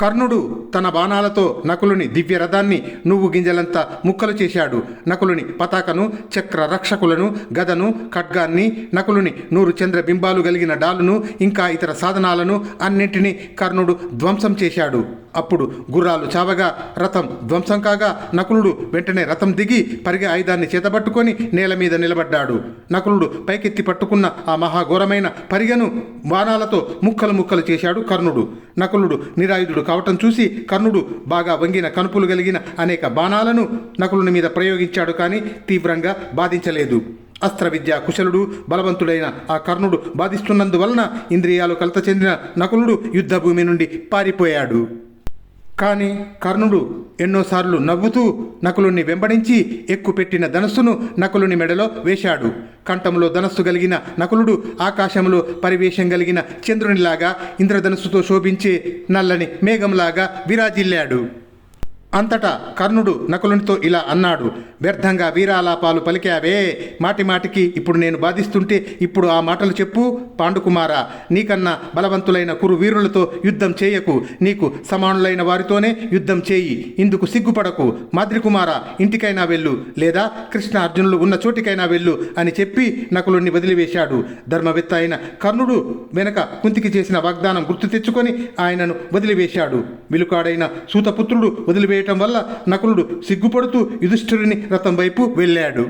కర్ణుడు తన బాణాలతో నకులుని దివ్య రథాన్ని నువ్వు గింజలంత ముక్కలు చేశాడు. నకులుని పతాకను చక్ర రక్షకులను గదను ఖడ్గాన్ని నకులుని నూరు చంద్ర బింబాలు కలిగిన డాలును ఇంకా ఇతర సాధనాలను అన్నింటినీ కర్ణుడు ధ్వంసం చేశాడు. అప్పుడు గుర్రాలు చావగా రథం ధ్వంసం కాగా నకులుడు వెంటనే రథం దిగి పరిగె ఆయుధాన్ని చేతబట్టుకొని నేల మీద నిలబడ్డాడు. నకులుడు పైకెత్తి పట్టుకున్న ఆ మహాఘోరమైన పరిగెను బాణాలతో ముక్కలు ముక్కలు చేశాడు కర్ణుడు. నకులుడు నిరాయుధుడు కావటం చూసి కర్ణుడు బాగా వంగిన కనుపులు కలిగిన అనేక బాణాలను నకులుని మీద ప్రయోగించాడు కానీ తీవ్రంగా బాధించలేదు. అస్త్ర విద్య కుశలుడు బలవంతుడైన ఆ కర్ణుడు బాధిస్తున్నందువలన ఇంద్రియాలు కలత చెందిన నకులుడు యుద్ధభూమి నుండి పారిపోయాడు. కానీ కర్ణుడు ఎన్నోసార్లు నవ్వుతూ నకులుని వెంబడించి ఎక్కుపెట్టిన ధనస్సును నకులుని మెడలో వేశాడు. కంఠంలో ధనస్సు కలిగిన నకులుడు ఆకాశంలో పరివేశం కలిగిన చంద్రునిలాగా ఇంద్రధనస్సుతో శోభించే నల్లని మేఘంలాగా విరాజిల్లాడు. అంతటా కర్ణుడు నకులునితో ఇలా అన్నాడు వ్యర్థంగా వీరాలాపాలు పలికావే. మాటి మాటికి ఇప్పుడు నేను బాధిస్తుంటే ఇప్పుడు ఆ మాటలు చెప్పు పాండుకుమార. నీకన్నా బలవంతులైన కురు వీరులతో యుద్ధం చేయకు. నీకు సమానులైన వారితోనే యుద్ధం చేయి. ఇందుకు సిగ్గుపడకు. మాద్రికుమార ఇంటికైనా వెళ్ళు. లేదా కృష్ణ అర్జునులు ఉన్న చోటికైనా వెళ్ళు అని చెప్పి నకులుణ్ణి వదిలివేశాడు. ధర్మవేత్త అయిన కర్ణుడు వెనక కుంతికి చేసిన వాగ్దానం గుర్తు తెచ్చుకొని ఆయనను వదిలివేశాడు. విలుకాడైన సూతపుత్రుడు చేయటం వల్ల నకులుడు సిగ్గుపడుతూ యుధిష్ఠిరుని రథం వైపు వెళ్ళాడు.